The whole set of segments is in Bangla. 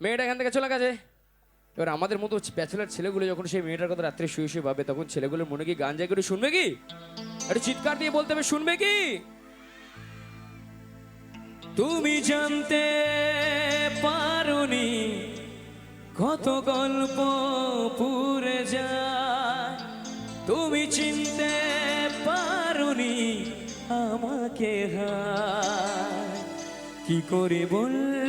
মেয়েটা এখান থেকে চলে গেছে। এবার আমাদের মতো ব্যাচেলার ছেলেগুলো যখন সেই মেয়েটার কথা রাত্রে শুয়ে শুয়ে ভাবে, তখন ছেলেগুলোর মনে কি গান জায়গা শুনবে কি? আরে চিৎকার দিয়ে বলতে হবে, শুনবে কি? তুমি জানতে পারোনি কত গল্প পুরে তুমি চিনতে পারোনি আমাকে হায়। কি করে তোমায়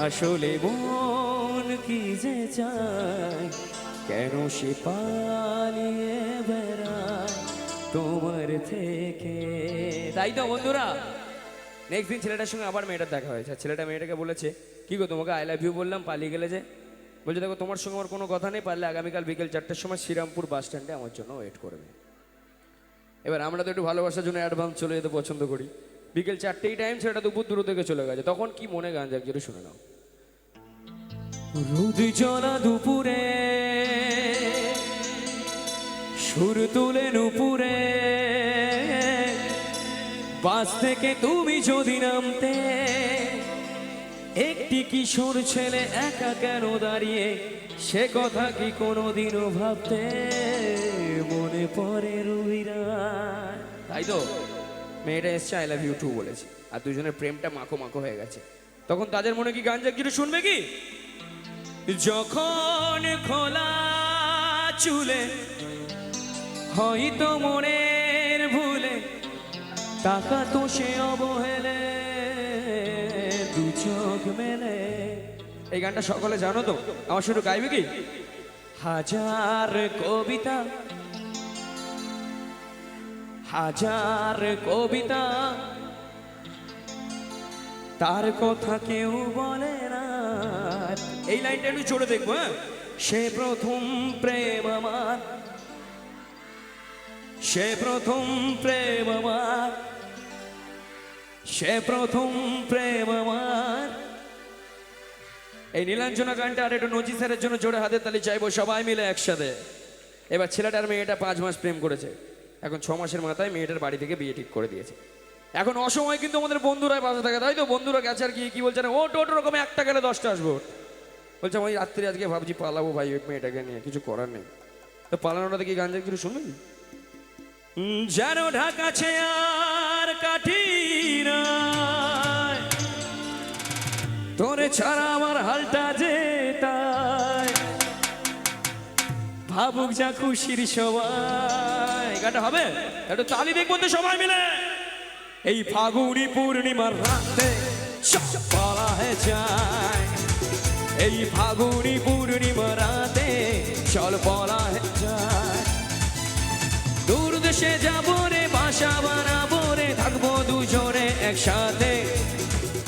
আসলে মন কি যে চায় কেন সে পালিয়ে বেড়ায় তোমার থেকে? তাই তো বন্ধুরা নেক্সট দিন ছেলেটার সঙ্গে আবার মেয়েটার দেখা হয়েছে। ছেলেটা মেয়েটাকে বলেছে, কি গো তোমাকে আই লাভ ইউ বললাম, পালিয়ে গেলে যে? বলছে, দেখো, তোমার সঙ্গে আমার কোনো কথা নেই, পারলে আগামীকাল বিকেল চারটের সময় শ্রীরামপুর বাস স্ট্যান্ডে আমার জন্য ওয়েট করবে। এবার আমরা তো একটু ভালোবাসার জন্য অ্যাডভান্স চলে যেতে পছন্দ করি। বিকেল চারটেই টাইম সেটা দুপুর দূর থেকে চলে গেছে। তখন কি মনে গান যেটা শুনে নাও। রুদ চলা দুপুরে, সুর তুলে নুপুরে, বাস থেকে তুমি যদি নামতে, একটি কিশোর ছেলে একা কেন দাঁড়িয়ে, সে কথা কি কোনোদিনও ভাবতে মনে পড়ে রুবিরা তাই তো? মেয়েটা এসছে আই লাভ ইউ টু বলেছে। আর দুজনের প্রেমটা মাখো মাখো হয়ে গেছে। তখন তাদের মনে কি গান জাগিয়ে শুনবে কি? যখন খোলা চুলে, হয়তো মনের ভুলে টাকা তো সে অবহেলে, দু চোখ মেলে। এই গানটা সকলে জানো তো? আমার শুধু গাইবে কি? হাজার কবিতা হাজার কবিতা। তার কথা কেউ বলে না। এই লাইনটা একটু চড়ে দেখব হ্যাঁ? সে প্রথম প্রেম আমার। সে প্রথম প্রেম আমার। সে প্রথম প্রেম আমার। এই নীলাঞ্জনা গানটা আর একটু নজি স্যারের জন্য জোরে হাতে তালি চাইব, সবাই মিলে একসাথে। এবার ছেলেটার মেয়েটা পাঁচ মাস প্রেম করেছে। এখন ছ মাসের মাথায় মেয়েটার বাড়ি থেকে বিয়ে ঠিক করে দিয়েছে। এখন অসময় কিন্তু আমাদের বন্ধুরাই পাশে থাকে, তাই তো? বন্ধুরা গেছে আর কি কি বলছে না? ও, টোট রকম একটা গেলে দশটা আসব। বলছে, আমি রাত্রি আজকে ভাবছি পালাবো ভাই ওই মেয়েটাকে নিয়ে, কিছু করার নেই। তো পালানোটা কি গান কিছু শুনবেন যেন ঢাকাছে আর কাঠি। তোরে ছাড়া আমার হালটা যে তাই ভাবুক যা খুশির সবাই। গানটা হবে? একটু তালি দেখব তো সবাই মিলে। এই ফাগুনি পূর্ণিমার রাতে বলা হয়ে যায়। এই ফাগুনি পূর্ণিমার রাতে চল বলা হয়ে যায়। দূর দেশে যাব রে, বাসা বানাবো রে, থাকব দুজনে একসাথে।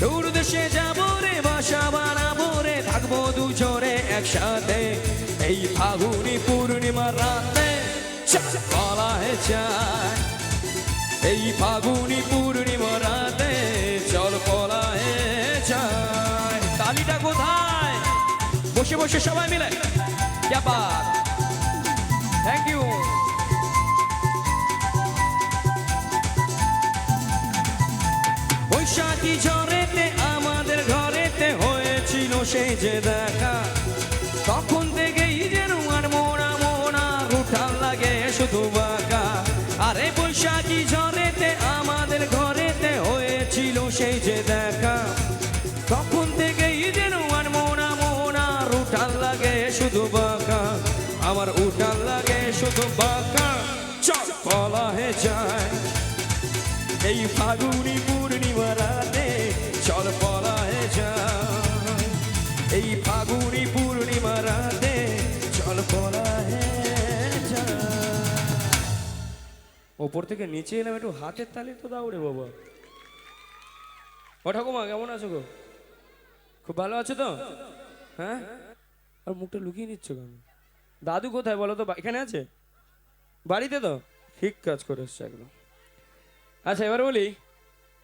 দূর দেশে যাব রে, বাসা বানাবো রে, থাকব দুজনে একসাথে। এই ফাগুনি পূর্ণিমার রাতে বলা হয়ে এই ফাগুনি পূর্ণিমা রাতে চল পলায় যায় তালিটা কোথায়? বসে বসে সবাই মিলে। ব্যাপার থ্যাংক ইউ বৈশাখী ঝড়েতে আমাদের ঘরেতে হয়েছিল সেই যে দেখা। তখন থেকেই যেন আর মোনা মোড়া উঠান লাগে শুধু বাঁকা। আরে বৈশাখী ঝড়েতে আমাদের ঘরেতে হয়েছিল সেই যে দেখা। তখন থেকেই যেন আর মোনা মোড়া উঠান লাগে শুধু বাঁকা। আমার উঠান লাগে শুধু বাঁকা। চল বলা হয়ে যায়। এই ফাগুনি পূর্ণিমা রাতে চল পলায় যায়। এই ফাগুনি ওপর থেকে নিচে এলাম, একটু হাতের তালি তো দাও রে বাবা। ও ঠাকুমা, কেমন আছো গো? খুব ভালো আছো তো? হ্যাঁ? আর মুখটা লুকিয়ে নিচ্ছ কেন? দাদু কোথায় বলো তো? এখানে আছে? বাড়িতে তো? ঠিক কাজ করে এসছে একদম। আচ্ছা এবার বলি,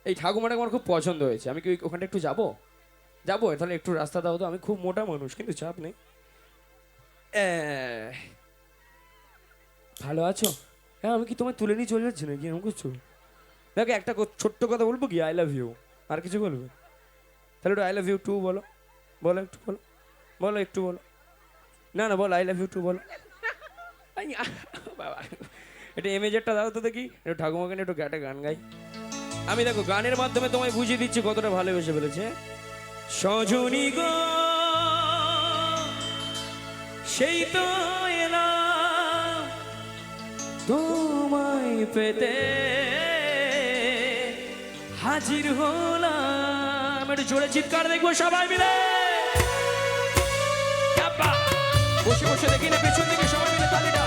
এই ঠাকুমাটা আমার খুব পছন্দ হয়েছে। আমি কি ওখানটা একটু যাব? যাব? তাহলে একটু রাস্তা দাও তো। আমি খুব মোটা মানুষ, কিন্তু চাপ নেই। ভালো আছো? হ্যাঁ আমি কি তোমায় তুলে নিয়ে চলে যাচ্ছি নাকি? এরকম করছ? দেখো, একটা ছোট্ট কথা বলব কি? আই লাভ ইউ আর কিছু বলবে? তাহলে একটু আই লাভ ইউ টু বলো। বলো একটু, বলো। বলো একটু, বলো। না না, বলো আই লাভ ইউ টু বলো। বাবা। এটা এমেজেরটা দাও তো দেখি। একটু ঠাকুমাকে একটু একটা গান গাই। আমি দেখো, গানের মাধ্যমে তোমায় বুঝিয়ে দিচ্ছি কতটা ভালোবেসে ফেলেছে। সজনী গো, সেই তো তোমায় পেতে হাজির হলাম। একটু জোরে চিৎকার দেখব সবাই মিলে। বসে বসে দেখি না, পেছন দিকে সবাই মিলে তালিটা।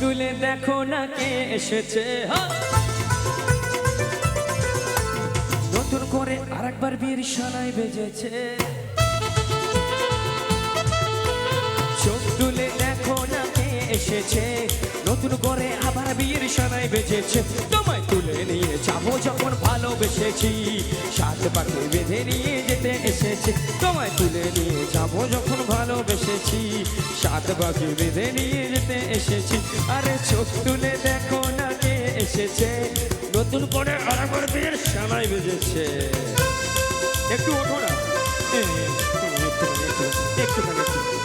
তুলে দেখো না কে এসেছে হা! করে আরেকবার বিয়ের সানাই বেজেছে। চোখ তুলে দেখো না এসেছে। নতুন করে আবার সানাই বেজেছে। তোমায় তুলে নিয়ে যাব যখন ভালোবেসেছি। সাত পাখি বেঁধে নিয়ে যেতে এসেছে। তোমায় তুলে নিয়ে যাব যখন ভালোবেসেছি। সাত পাখি বেঁধে নিয়ে যেতে এসেছি। আরে চোখ তুলে দেখো না কে এসেছে। নতুন করে আরেকবার বিয়ের সানাই বেজেছে একটু ওঠো না একটু একটুখানি। একটু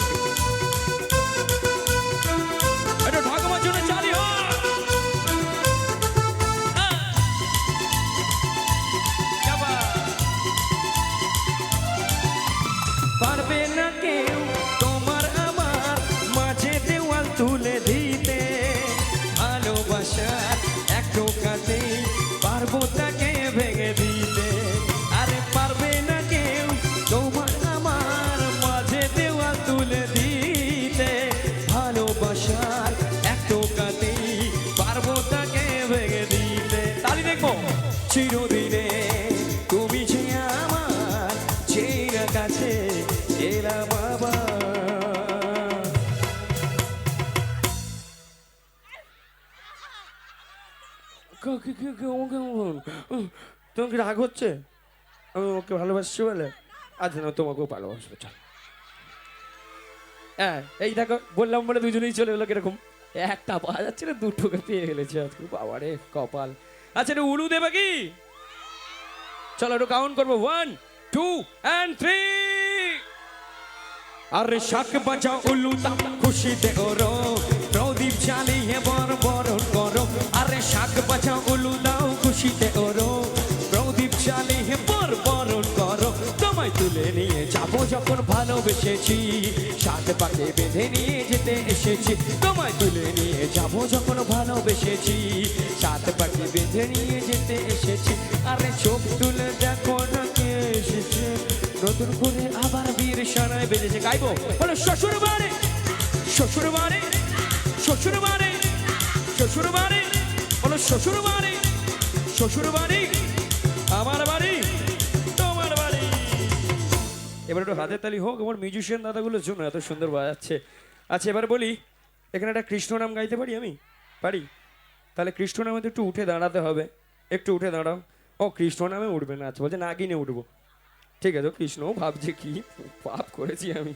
puta কে- কে- কে- কে- ও কেমন? কি রাগ হচ্ছে? আমি ওকে ভালোবাসছি বলে? আচ্ছা না, তোমাকেও ভালোবাসবো, চল। হ্যাঁ এই দেখো, বললাম বলে দুজনেই চলে গেলো কীরকম? একটা পাওয়া যাচ্ছে না, দুটোকে পেয়ে ফেলেছে আজকে। বাবারে, কপাল। আচ্ছা একটু উলু দেবে কি? চলো, একটু কাউন্ট করব। ওয়ান টু অ্যান্ড থ্রি আরে, শাক উল্লু দাও খুশিতে ওরো। প্রদীপ জ্বালিয়ে বর বরণ আরে শাক বাজাও উল্লু দাও, খুশিতে ওরো। প্রদীপ জ্বালিয়ে বর বরণ করো। তোমায় তুলে নিয়ে যাব যখন ভালোবেসেছি। বেঁধে নিয়ে যেতে এসেছি। তোমায় তুলে নিয়ে যাব যখন ভালোবেসেছি। সাত বেঁধে নিয়ে যেতে এসেছি। আরে চোখ তুলে দেখো না কে এসেছে। নতুন করে আবার বীর সানায় বেজেছে গাইবো, বলো শ্বশুর বাড়ি শ্বশুর বাড়ি শ্বশুর বাড়ি শ্বশুর বাড়ি বলো শ্বশুর বাড়ি শ্বশুর বাড়ি, আমার বাড়ি, তোমার বাড়ি। এবার একটু হাতের তালি হোক, আমার মিউজিশিয়ান দাদাগুলোর জন্য এত সুন্দর বাজাচ্ছে। আচ্ছা এবার বলি, এখানে একটা কৃষ্ণ নাম গাইতে পারি আমি? পারি? তাহলে কৃষ্ণ নামে তো একটু উঠে দাঁড়াতে হবে। একটু উঠে দাঁড়াও। ও, কৃষ্ণ নামে উঠবে না আচ্ছা বলছে নাগিনে উঠবো। ঠিক আছে, কৃষ্ণ ভাবছে কি পাপ করেছি আমি।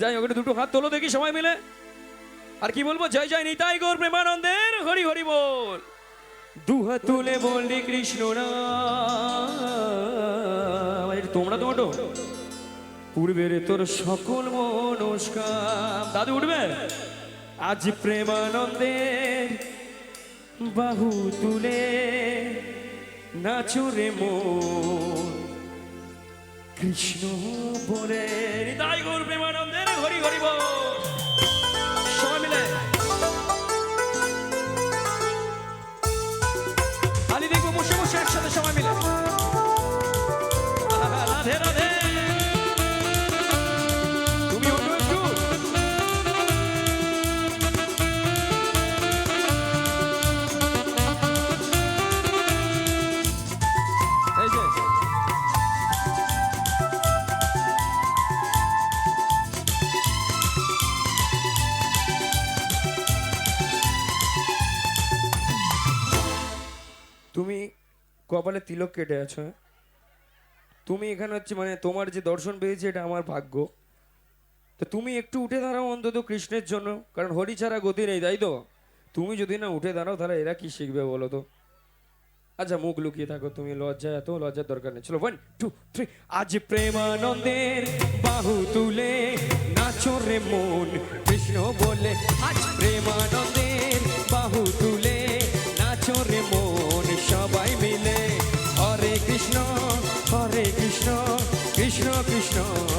যাই হোক দুটো হাত তোলো দেখি সবাই মিলে। আর কি বলব? জয় জয়, নিতাই গোর প্রেমানন্দের, হরি হরি বল। দু হাত তুলে বললি, কৃষ্ণ তোমরা তো ওঠো। পূর্বের তোর সকল মনস্কাম। দাদু, উঠবে? আজ প্রেমানন্দের বাহু তুলে নাচরে মন। কৃষ্ণ বলে নিতাই গৌর প্রেমানন্দের, হরি হরি বল। সবাই মিলে কপালে তিলক কেটে আছো? তুমি এখানে হচ্ছে মানে তোমার যে দর্শন পেয়েছে এটা আমার ভাগ্য। তো তুমি একটু উঠে দাঁড়াও অন্তত কৃষ্ণের জন্য, কারণ হরি ছাড়া গতি নেই, তাই তো? তুমি যদি না উঠে দাঁড়াও, তাহলে এরা কি শিখবে বলো তো? আচ্ছা মুখ লুকিয়ে থাকো, তুমি লজ্জা, এত লজ্জার দরকার নেই। চলো ওয়ান টু থ্রি আজ প্রেমানন্দের বাহু তুলে নাচো রে মন, কৃষ্ণ বলে, আজ প্রেমানন্দের বাহু কৃষ্ণ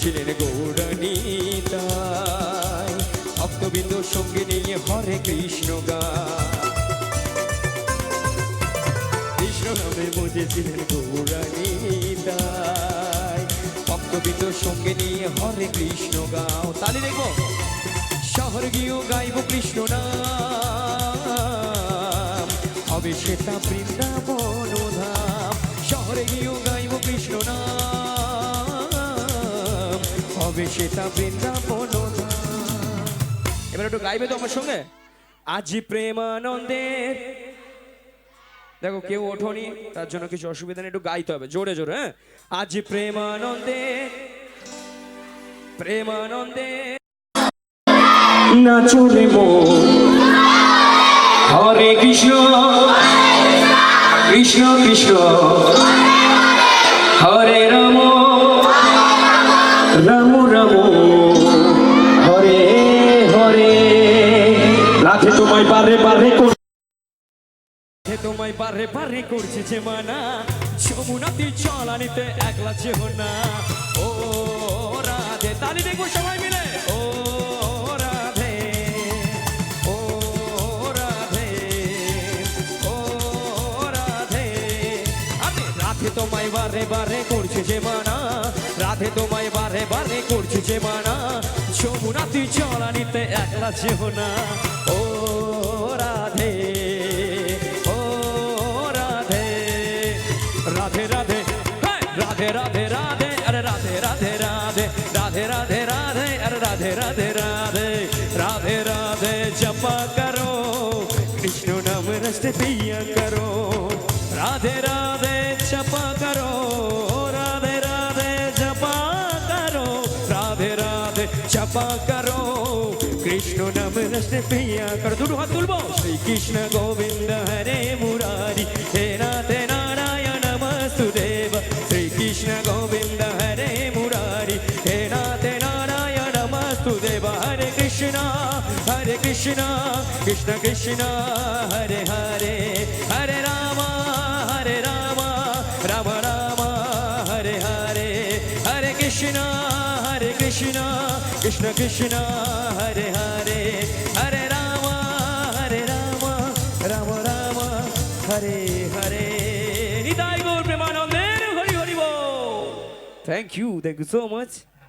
গৌরানী তাই ভক্তবিন্দু সঙ্গে নিয়ে হরে কৃষ্ণ গায়। কৃষ্ণ নামে বুঝেছিলেন গৌরানী তাই ভক্তবিন্দু সঙ্গে নিয়ে হরে কৃষ্ণ গাও। তালি দেখব শহর গিয়েও গাইব কৃষ্ণ নাম। হবে সেটা বৃন্দাবন সেটা বৃন্দাবন এবার একটু গাইবে তো আমার সঙ্গে? আজি প্রেমানন্দের দেখো, কেউ ওঠোনি, তার জন্য কিছু অসুবিধা নেই, একটু গাইতে হবে, জোরে জোরে হ্যাঁ? আজ প্রেমানন্দে। প্রেমানন্দে। হরে কৃষ্ণ। কৃষ্ণ কৃষ্ণ। হরে রাম। রাধে তোমায় পারে পারে হে তোমায় বারে বারে করছে যে মানা। যমুনাতি চলানিতে একলা যেও না। ও রাধে, তালি দেখব সবাই মিলে। ও রাধে ও রাধে তোমায় বারে বারে করছে যে মানা। রাধে তোমায় বারে বারে করছে যে মানা। যমুনাতি চলানিতে একলা যেও না। নাম রস্তে পিয়া করো রাধে রাধে জপা করো রাধে রাধে জপা করো রাধে রাধে জপা করো কৃষ্ণ নাম রস পিয়া কর দুটো হাত তুলবো শ্রী কৃষ্ণ গোবিন্দ হরে Murari Krishna, Krishna Krishna, Hare Hare, Hare Rama, Hare Rama, Rama Rama, Hare Hare, Hare Krishna, Hare Krishna, Krishna Krishna, Hare Hare, Hare Rama, Hare Rama, Rama Rama, Hare Hare. Thank you, thank you so much.